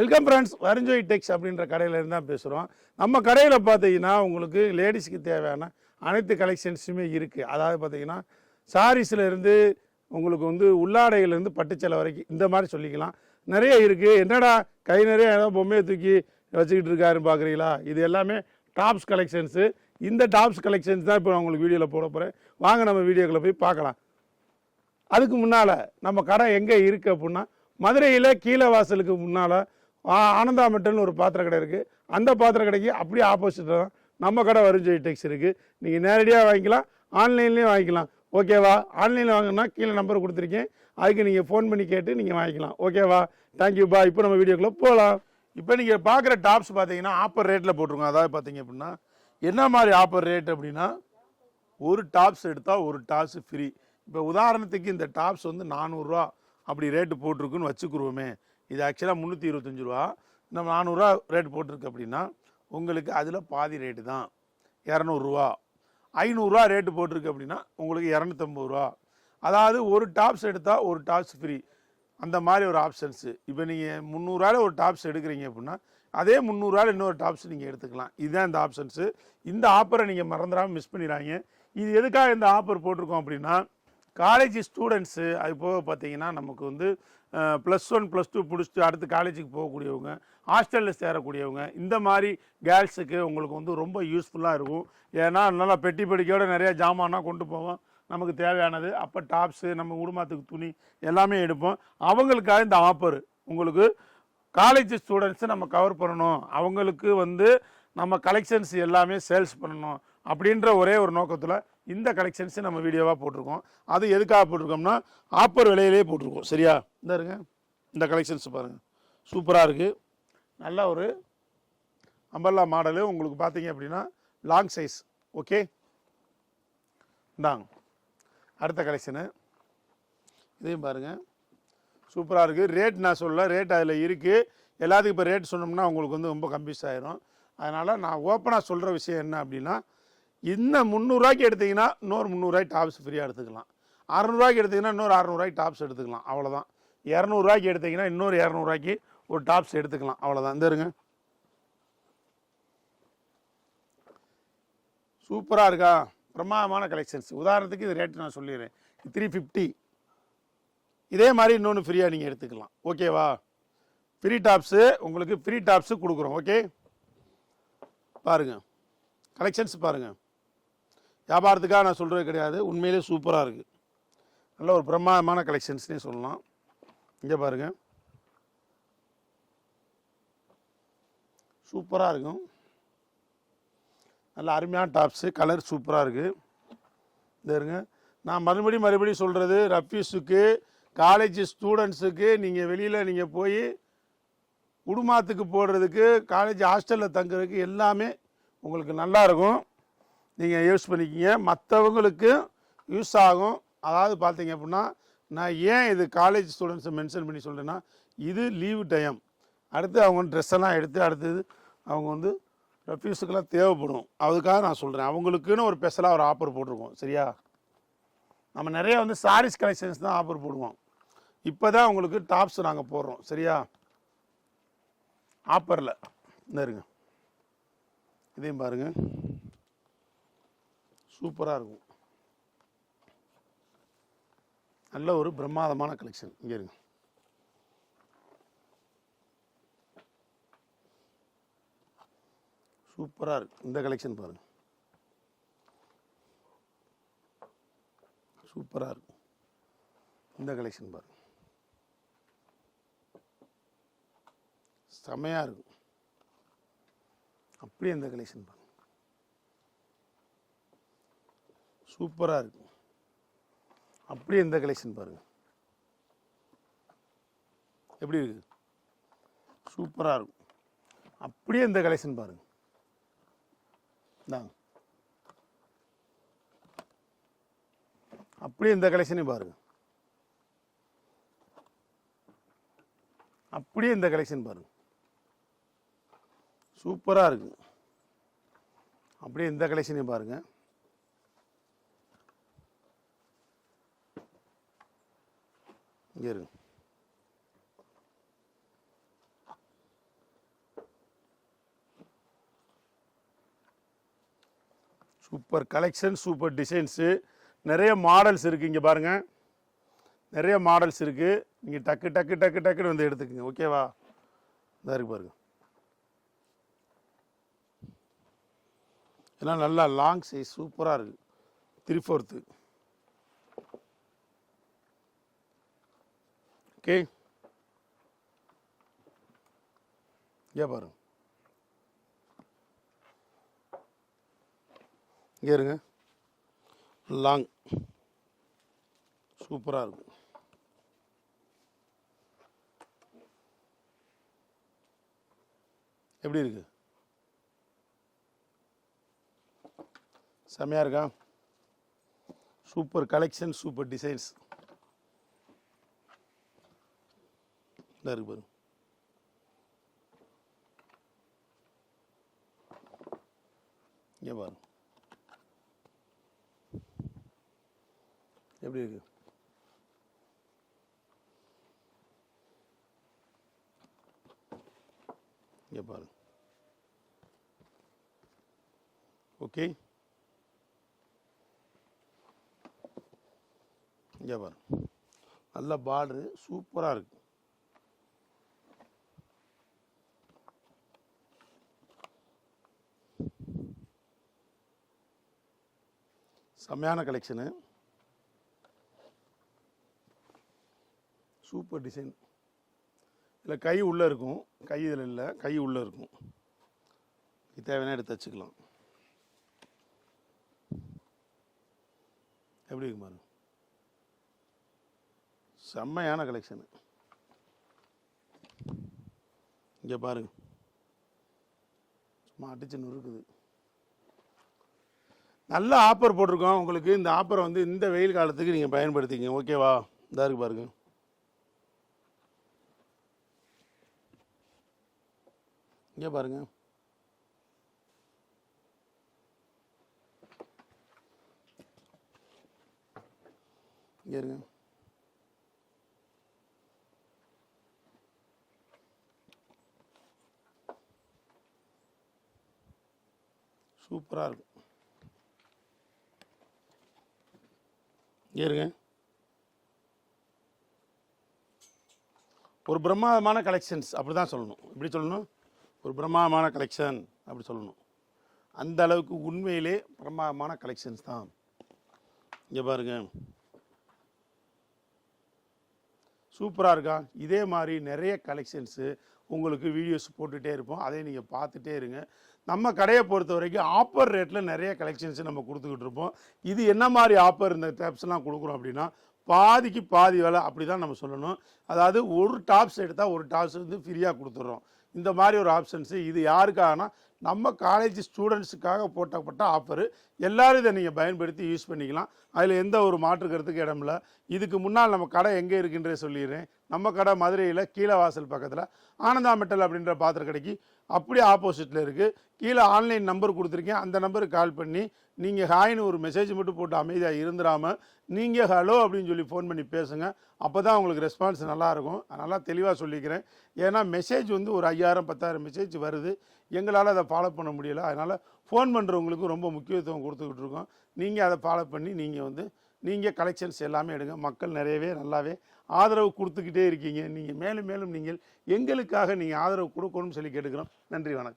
Welcome friends வரிஞ்சோய் டெக்ஸ் அப்படின்ற கடையிலேருந்து தான் பேசுகிறோம் நம்ம கடையில் பார்த்தீங்கன்னா உங்களுக்கு லேடிஸ்க்கு தேவையான அனைத்து கலெக்ஷன்ஸுமே இருக்குது அதாவது பார்த்தீங்கன்னா சாரீஸ்லேருந்து உங்களுக்கு வந்து உள்ளாடையிலேருந்து பட்டுச்சலை வரைக்கும் இந்த மாதிரி சொல்லிக்கலாம். நிறைய இருக்குது என்னடா கை நிறைய ஏதோ பொம்மையை தூக்கி வச்சுக்கிட்டு இருக்காருன்னு பார்க்குறீங்களா இது எல்லாமே டாப்ஸ் கலெக்ஷன்ஸு இந்த டாப்ஸ் கலெக்ஷன்ஸ் தான் இப்போ நான் உங்களுக்கு வீடியோவில் போட போகிறேன் வாங்க நம்ம வீடியோக்களை போய் பார்க்கலாம். அதுக்கு முன்னால் நம்ம கடை எங்கே இருக்குது அப்படின்னா மதுரையில் கீழே வாசலுக்கு முன்னால் ஆனந்தா மெட்டல்னு ஒரு பாத்திர கடை இருக்குது அந்த பாத்திர கடைக்கு அப்படியே ஆப்போசிட்டில் தான் நம்ம கடை வருஞ்செய் டெக்ஸ் இருக்குது நீங்கள் நேரடியாக வாங்கிக்கலாம் ஆன்லைன்லேயும் வாங்கிக்கலாம். ஓகேவா ஆன்லைனில் வாங்கினா கீழே நம்பர் கொடுத்துருக்கேன். அதுக்கு நீங்கள் ஃபோன் பண்ணி கேட்டு நீங்கள் வாங்கிக்கலாம். ஓகேவா தேங்க்யூப்பா இப்போ நம்ம வீடியோக்குள்ளே போகலாம் இப்போ நீங்கள் பார்க்குற டாப்ஸ் பார்த்தீங்கன்னா ஆப்பர் ரேட்டில் போட்டிருக்கோம். அதாவது பார்த்தீங்க அப்படின்னா என்ன மாதிரி ஆப்பர் ரேட் அப்படின்னா ஒரு டாப்ஸ் எடுத்தால் ஒரு டாப்ஸ் ஃப்ரீ இப்போ உதாரணத்துக்கு இந்த டாப்ஸ் வந்து நானூறுரூவா அப்படி ரேட்டு போட்டிருக்குன்னு வச்சுக்குருவோமே. இது ஆக்சுவலாக முந்நூற்றி இருபத்தஞ்சி ரூபா. நம்ம நானூறுரூவா ரேட் போட்டிருக்கு அப்படின்னா உங்களுக்கு அதில் பாதி ரேட்டு தான். இரநூறுவா ஐநூறுரூவா ரேட்டு போட்டிருக்கு அப்படின்னா உங்களுக்கு இரநூத்தம்பது ரூபா. அதாவது ஒரு டாப்ஸ் எடுத்தால் ஒரு டாப்ஸ் ஃப்ரீ அந்த மாதிரி ஒரு ஆப்ஷன்ஸு இப்போ நீங்கள் முந்நூறுரூவாயில் ஒரு டாப்ஸ் எடுக்கிறீங்க அப்படின்னா அதே முந்நூறுரூவாயில் இன்னொரு டாப்ஸ் நீங்கள் எடுத்துக்கலாம். இதுதான் இந்த ஆப்ஷன்ஸு இந்த ஆஃபரை நீங்கள் மறந்துடாமல் மிஸ் பண்ணிடுறாங்க இது எதுக்காக இந்த ஆஃபர் போட்டிருக்கோம் அப்படின்னா காலேஜ் ஸ்டூடெண்ட்ஸு அது போக பார்த்தீங்கன்னா நமக்கு வந்து ப்ளஸ் ஒன் ப்ளஸ் டூ பிடிச்சிட்டு அடுத்து காலேஜுக்கு போகக்கூடியவங்க ஹாஸ்டலில் சேரக்கூடியவங்க இந்த மாதிரி கேர்ள்ஸுக்கு உங்களுக்கு வந்து ரொம்ப யூஸ்ஃபுல்லாக இருக்கும். ஏன்னா நல்லா பெட்டி பெட்டிக்கையோட நிறையா ஜாமானாக கொண்டு போவோம். நமக்கு தேவையானது. அப்போ டாப்ஸு நம்ம குடும்பத்துக்கு துணி எல்லாமே எடுப்போம். அவங்களுக்காக இந்த ஆஃபர் உங்களுக்கு காலேஜ் ஸ்டூடெண்ட்ஸை நம்ம கவர் பண்ணணும். அவங்களுக்கு வந்து நம்ம கலெக்ஷன்ஸ் எல்லாமே சேல்ஸ் பண்ணணும். அப்படின்ற ஒரே ஒரு நோக்கத்தில் இந்த கலெக்ஷன்ஸை நம்ம வீடியோவாக போட்டிருக்கோம். அது எதுக்காக போட்டிருக்கோம்னா ஆப்பர் விலையிலே போட்டிருக்கோம். சரியா? இந்த இருங்க இந்த கலெக்ஷன்ஸ் பாருங்கள் சூப்பராக இருக்குது நல்ல ஒரு அம்பர்லா மாடலு உங்களுக்கு பார்த்தீங்க அப்படின்னா லாங் சைஸ் ஓகே இந்தாங்க. அடுத்த கலெக்ஷனு இதையும் பாருங்கள் சூப்பராக இருக்குது ரேட் நான் சொல்ல ரேட் அதில் இருக்குது எல்லாத்துக்கும் இப்போ ரேட் சொன்னோம்னா உங்களுக்கு வந்து ரொம்ப கன்ஃபியூஸ் ஆயிரும். அதனால் நான் ஓப்பனாக சொல்கிற விஷயம் என்ன அப்படின்னா இந்த முந்நூறுரூவாய்க்கு எடுத்தீங்கன்னா இன்னொரு முந்நூறுரூவாய்க்கு டாப்ஸ் ஃப்ரீயாக எடுத்துக்கலாம். அறநூறுவாய்க்கு எடுத்தீங்கன்னா இன்னொரு அறநூறுவாய்க்கு டாப்ஸ் எடுத்துக்கலாம். அவ்வளோதான் இரநூறுவாய்க்கு எடுத்தீங்கன்னா இன்னொரு இரநூறுவாய்க்கு ஒரு டாப்ஸ் எடுத்துக்கலாம். அவ்வளோதான் இந்த இருங்க. சூப்பராக இருக்கா? பிரமாதமான கலெக்ஷன்ஸ் உதாரணத்துக்கு இது ரேட்டு நான் சொல்லிடுறேன். த்ரீ ஃபிஃப்டி இதே மாதிரி இன்னொன்று ஃப்ரீயாக நீங்கள் எடுத்துக்கலாம். ஓகேவா ஃப்ரீ டாப்ஸு உங்களுக்கு ஃப்ரீ டாப்ஸு கொடுக்குறோம். ஓகே பாருங்கள் கலெக்ஷன்ஸ் பாருங்கள் வியாபாரத்துக்காக நான் சொல்கிறது கிடையாது. உண்மையிலே சூப்பராக இருக்குது நல்ல ஒரு பிரம்மாண்டமான கலெக்ஷன்ஸ்னே சொல்லலாம். இங்கே பாருங்கள் சூப்பராக இருக்கும். நல்ல அருமையான டாப்ஸு கலர் சூப்பராக இருக்குது இந்த இருங்க. நான் மறுபடியும் மறுபடியும் சொல்கிறது ரஃபீஸுக்கு காலேஜ் ஸ்டூடெண்ட்ஸுக்கு நீங்கள் வெளியில் நீங்கள் போய் குடும்பத்துக்கு போடுறதுக்கு காலேஜ் ஹாஸ்டலில் தங்குறதுக்கு எல்லாமே உங்களுக்கு நல்லா இருக்கும். நீங்கள் யூஸ் பண்ணிக்கிங்க. மற்றவங்களுக்கு யூஸ் ஆகும். அதாவது பார்த்தீங்க அப்படின்னா நான் ஏன் இது காலேஜ் ஸ்டூடெண்ட்ஸை மென்ஷன் பண்ணி சொல்கிறேன்னா இது லீவு டைம் அடுத்து அவங்க ட்ரெஸ் எல்லாம் எடுத்து அடுத்தது அவங்க வந்து ரெஃப்யூஸுக்கெல்லாம் தேவைப்படும். அதுக்காக நான் சொல்கிறேன் அவங்களுக்குன்னு ஒரு ஸ்பெஷலாக ஒரு ஆஃபர் போட்டிருக்கோம். சரியா? நம்ம நிறைய வந்து சாரீஸ் கலெக்ஷன்ஸ் தான் ஆஃபர் போடுவோம். இப்போ தான் உங்களுக்கு டாப்ஸ் நாங்கள் போடுறோம். சரியா? ஆஃபரில் இந்த இருங்க இதையும் பாருங்கள் சூப்பராக இருக்கும். நல்ல ஒரு பிரம்மாதமான கலெக்ஷன் இங்கே இருங்க. சூப்பராக இருக்கு. இந்த கலெக்ஷன் பாருங்க. சூப்பராக இருக்கும். இந்த கலெக்ஷன் பாருங்க. செமையாக இருக்கும். அப்படியே இந்த கலெக்ஷன் பாருங்க. சூப்பராக இருக்கும் அப்படியே இந்த கலெக்ஷன் பாருங்கள் எப்படி இருக்குது சூப்பராக இருக்கும். அப்படியே இந்த கலெக்ஷன் பாருங்க. இந்தாங்க அப்படியே இந்த கலெக்ஷனையும் பாருங்க. அப்படியே இந்த கலெக்ஷன் பாருங்க. சூப்பராக இருக்கும் அப்படியே இந்த கலெக்ஷனையும் பாருங்கள் இங்கே இருங்க. சூப்பர் கலெக்ஷன் சூப்பர் டிசைன்ஸு நிறைய மாடல்ஸ் இருக்குது இங்கே பாருங்கள் நிறைய மாடல்ஸ் இருக்குது நீங்கள் டக்கு டக்கு டக்கு டக்குன்னு வந்து எடுத்துக்கோங்க. ஓகேவா இதாக இருக்கு பாருங்கள் எல்லாம் நல்லா லாங் சைஸ் சூப்பராக இருக்குது த்ரீ ஃபோர்த்து ஓகே இங்கே பாருங்க இங்கே இருங்க. லாங் சூப்பராக இருக்கும் எப்படி இருக்கு? செம்மையாக இருக்கா? சூப்பர் கலெக்ஷன் சூப்பர் டிசைன்ஸ் இந்த இருக்கு பாருங்க இங்கே பாருங்க. எப்படி இருக்கு? இங்கே பாருங்க. ஓகே. இங்கே பாருங்க. நல்ல பார்டரு சூப்பராக இருக்கு. செம்மையான கலெக்ஷனு சூப்பர் டிசைன் இதில் கை உள்ளே இருக்கும். கை இதில் இல்லை. கை உள்ளே இருக்கும். தேவையான எடுத்து வச்சுக்கலாம். எப்படி இருக்கு பாருங்க. செம்மையான கலெக்ஷனு இங்கே பாருங்க. சும்மா அடிச்சு நொறுக்குது. நல்ல ஆஃபர் போட்டிருக்கோம். உங்களுக்கு இந்த ஆஃபரை வந்து இந்த வெயில் காலத்துக்கு நீங்கள் பயன்படுத்திங்க. ஓகேவா இதாக இருக்கு பாருங்க. இங்கே பாருங்க. இங்கே இருங்க. சூப்பராக இருக்கும் இருங்க. ஒரு பிரம்மாண்டமான கலெக்ஷன்ஸ் அப்படி தான் சொல்லணும். எப்படி சொல்லணும்? ஒரு பிரம்மாதமான கலெக்ஷன் அப்படி சொல்லணும். அந்த அளவுக்கு உண்மையிலே பிரம்மாதமான கலெக்ஷன்ஸ் தான். இங்கே பாருங்க. சூப்பராக இருக்கா? இதே மாதிரி நிறைய கலெக்ஷன்ஸு உங்களுக்கு வீடியோஸ் போட்டுகிட்டே இருப்போம். அதை நீங்கள் பார்த்துட்டே இருங்க. நம்ம கடையை பொறுத்த வரைக்கும் ஆஃபர் ரேட்டில் நிறைய கலெக்ஷன்ஸ் நம்ம கொடுத்துக்கிட்டு இருப்போம். இது என்ன மாதிரி ஆஃபர் இந்த டேப்ஸ்லாம் கொடுக்குறோம் அப்படின்னா பாதிக்கு பாதி விலை அப்படி தான் நம்ம சொல்லணும். அதாவது ஒரு டாப்ஸ் எடுத்தால் ஒரு டாப்ஸ் வந்து ஃப்ரீயாக கொடுத்துட்றோம். இந்த மாதிரி ஒரு ஆப்ஷன்ஸு இது யாருக்காகனா நம்ம காலேஜ் ஸ்டூடெண்ட்ஸுக்காக போட்டப்பட்ட ஆஃபரு எல்லாரும் இதை நீங்கள் பயன்படுத்தி யூஸ் பண்ணிக்கலாம். அதில் எந்த ஒரு மாற்று கருத்துக்கு இடமில்ல இதுக்கு முன்னால் நம்ம கடை எங்கே இருக்குன்றே சொல்லிடுறேன். நம்ம கடை மதுரையில் கீழே வாசல் பக்கத்தில். ஆனந்தா மெட்டல் அப்படின்ற பாத்திர கடைக்கு அப்படியே ஆப்போசிட்டில் இருக்குது கீழே ஆன்லைன் நம்பர் கொடுத்துருக்கேன். அந்த நம்பருக்கு கால் பண்ணி நீங்கள் ஹாய்னு ஒரு மெசேஜ் மட்டும் போட்டு அமைதியாக இருந்துடாமல் நீங்கள் ஹலோ அப்படின்னு சொல்லி ஃபோன் பண்ணி பேசுங்க. அப்போ தான் உங்களுக்கு ரெஸ்பான்ஸ் நல்லாயிருக்கும் நல்லா தெளிவாக சொல்லிக்கிறேன். ஏன்னா மெசேஜ் வந்து ஒரு ஐயாயிரம் பத்தாயிரம் மெசேஜ் வருது. எங்களால் அதை ஃபாலோ பண்ண முடியல. அதனால் ஃபோன் பண்ணுறவங்களுக்கு ரொம்ப முக்கியத்துவம் கொடுத்துக்கிட்டு இருக்கோம். நீங்கள் அதை ஃபாலோ பண்ணி நீங்கள் வந்து நீங்கள் கலெக்ஷன்ஸ் எல்லாமே எடுங்க. மக்கள் நிறையவே நல்லாவே ஆதரவு கொடுத்துக்கிட்டே இருக்கீங்க. நீங்கள் மேலும் மேலும் நீங்கள் எங்களுக்காக நீங்கள் ஆதரவு கொடுக்கணும்னு சொல்லி கேட்டுக்கிறோம். நன்றி வணக்கம்.